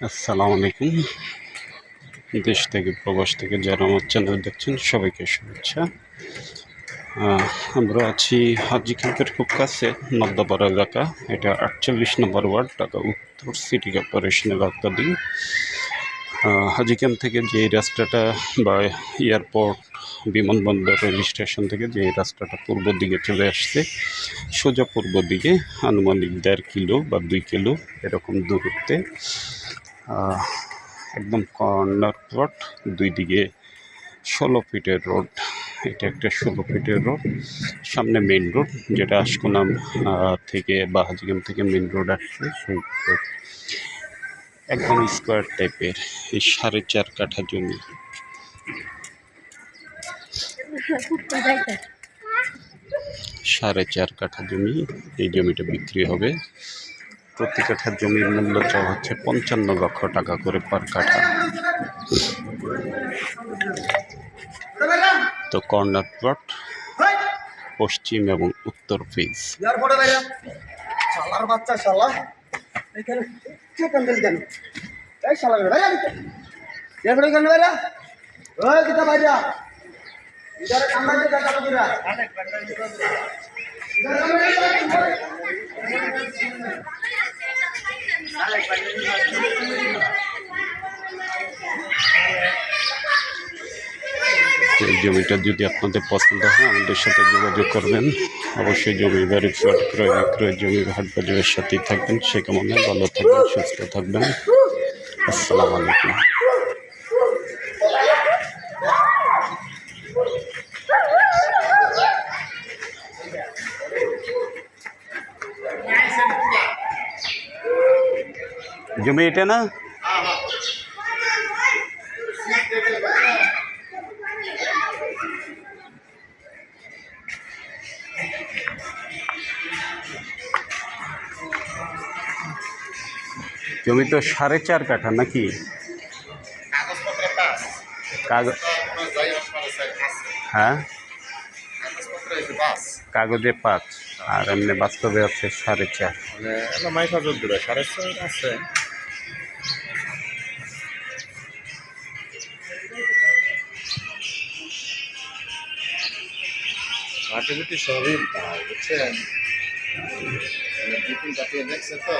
আসসালামু আলাইকুম। দেশ থেকে প্রবাস থেকে যারা আমার চ্যানেল দেখছেন সবাইকে শুভেচ্ছা। আমরা আছি হাজি ক্যাম্পের খুব কাছে নদ্দাপাড়া এলাকা। এটা আটচল্লিশ নম্বর ওয়ার্ড ঢাকা উত্তর সিটি কর্পোরেশনের আহ, হাজি ক্যাম্প থেকে যে রাস্তাটা বা এয়ারপোর্ট বিমানবন্দর রেল স্টেশন থেকে যে রাস্তাটা পূর্ব দিকে চলে আসছে সোজা পূর্ব দিকে আনুমানিক দেড় কিলো বা দুই কিলো এরকম দূরত্বে। একদম কর্নার প্লট দুই দিকে ষোলো ফিটের রোড। এটা একটা ষোলো ফিটের রোড। সামনে মেন রোড যেটা আশকোনাম থেকে বা হাজিগ্রাম থেকে মেন রোড আসছে সেই road। একদম স্কোয়ার টাইপের এই সাড়ে চার কাঠা জমি। সাড়ে চার কাঠা জমি, এই জমিটা বিক্রি হবে। প্রতি কাঠা জমির মূল্য চাওয়া হচ্ছে পঞ্চান্ন লক্ষ টাকা করে পার কাঠা। তো কর্নার প্লট, পশ্চিম এবং উত্তর ফেজ। বাচ্চা এই জমিটা যদি আপনাদের পছন্দ হয়, আমাদের সাথে যোগাযোগ করবেন। অবশ্যই জমি বাড়ি ফ্লট ক্রয় বিক্রয়, জমি হাট বাজারের সাথেই থাকবেন। সে কেমন ভালো থাকবেন, সুস্থ থাকবেন। আসসালামু আলাইকুম। জমি এটা না জমি তো সাড়ে চার কাঠা নাকি কাগজ হ্যাঁ কাগজে পাঁচ আর এমনি বাস্তবে আছে সাড়ে চার সাড়ে ছয় আছে মাটিভিটি সবই পায় বুঝছেন? মানে বিপুল দেখছে তো।